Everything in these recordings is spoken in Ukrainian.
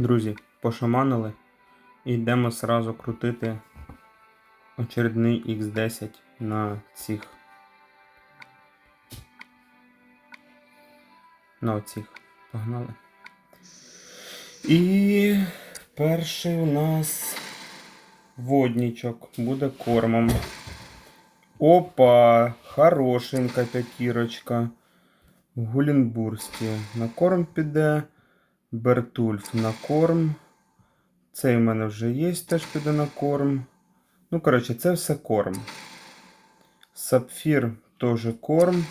Друзі, пошаманили і йдемо сразу крутити очередний X10 на цих. На оцих. Погнали. І перший у нас воднічок буде кормом. Опа! Хорошенька п'ятірочка. Гулінбурзькі. На корм піде. Бертульф на корм. Цей в мене вже є, теж піде на корм. Ну, коротше, це все корм. Сапфір теж корм.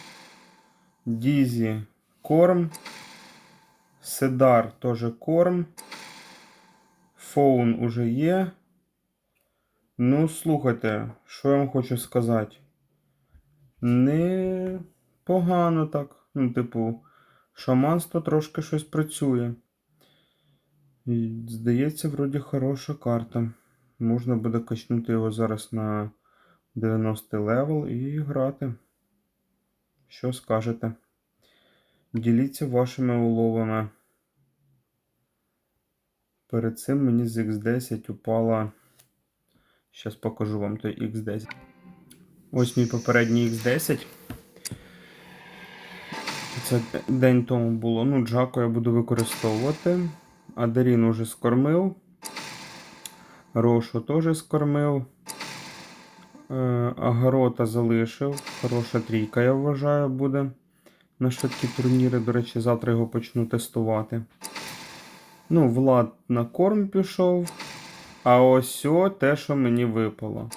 Дізі корм. Седар теж корм. Фоун уже є. Ну, слухайте, що я вам хочу сказати. Не погано так. Ну, типу, шаманство трошки щось працює. Здається, вроді хороша карта. Можна буде качнути його зараз на 90 левел і грати. Що скажете? Діліться вашими уловами. Перед цим мені з X10 упала. Зараз покажу вам той X10. Ось мій попередній X10. Це день тому було. Ну, Джако я буду використовувати. Адарін уже скормив. Рошу теж скормив. Е, Агарота залишив. Хороша трійка, я вважаю, буде на швидкі турніри. До речі, завтра його почну тестувати. Ну, Влад на корм пішов. А ось о те, що мені випало.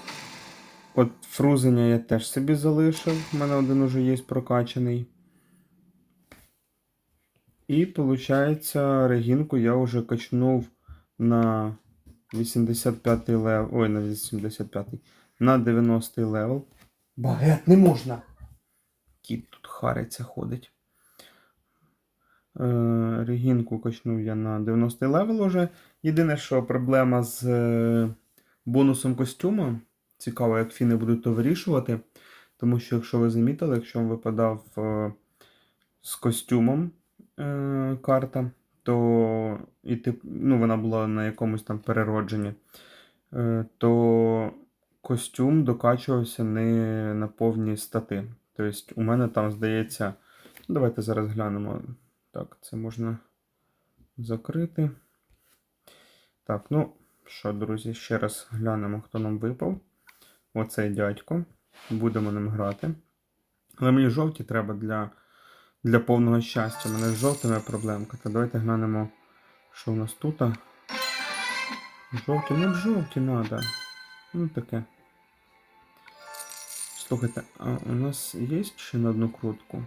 От фрузення я теж собі залишив. У мене один уже є прокачаний. І, виходить, регінку я вже качнув на 85 левел. Ой, на 85 На 90 левел. Багет не можна. Кіт тут хариться ходить. Е, Регінку качнув я на 90 левел уже. Єдине, що проблема з е, бонусом костюма. Цікаво, як фіни будуть то вирішувати. Тому що, якщо ви замітили, якщо вам випадав е, з костюмом е, карта, то і тип, ну, вона була на якомусь там переродженні, е, то костюм докачувався не на повні стати. Тобто, у мене там здається. Давайте зараз глянемо. Так, це можна закрити. Так, ну що, друзі, ще раз глянемо, хто нам випав. Оцей дядько. Будемо ним грати. Але мені жовті треба для для повного щастя. У мене з жовтими проблемка. То давайте глянемо, що в нас тут. Жовті, ну жовті треба. Ну таке. Слухайте, а у нас є ще на одну крутку?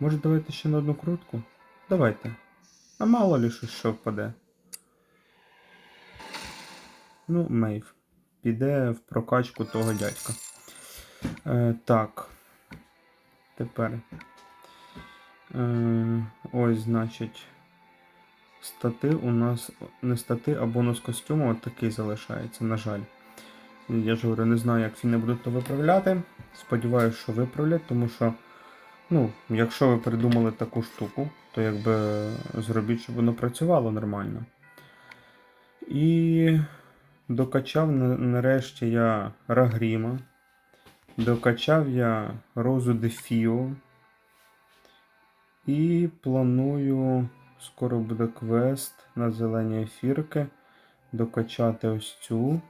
Може давайте ще на одну крутку? Давайте. А мало ли що, що впаде. Ну, Мейв. Піде в прокачку того дядька. Е, Так. Тепер. Е, Ось, значить. Стати у нас не стати, а бонус костюму от такий залишається, на жаль. Я ж говорю, не знаю, як фіни будуть то виправляти. Сподіваюся, що виправлять, тому що, ну, якщо ви придумали таку штуку, то якби зробіть, щоб воно працювало нормально. І докачав нарешті я Рагріма. Докачав я Розу Дефіо. І планую, скоро буде квест на зелені ефірки. Докачати ось цю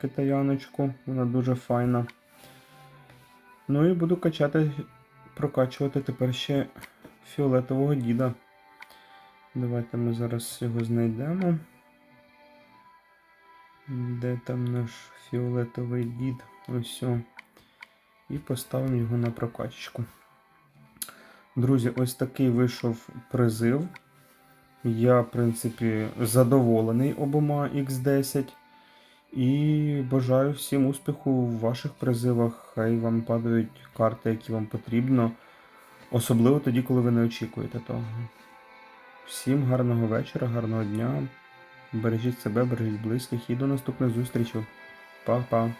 китаяночку, вона дуже файна. Ну і буду качати, прокачувати тепер ще фіолетового діда. Давайте ми зараз його знайдемо. Де там наш фіолетовий дід? Ось. І поставимо його на прокачку. Друзі, ось такий вийшов призив. Я, в принципі, задоволений обома X10. І бажаю всім успіху в ваших призивах. Хай вам падають карти, які вам потрібно. Особливо тоді, коли ви не очікуєте того. Всім гарного вечора, гарного дня. Бережіть себе, бережіть близьких і до наступних зустрічей. Па-па.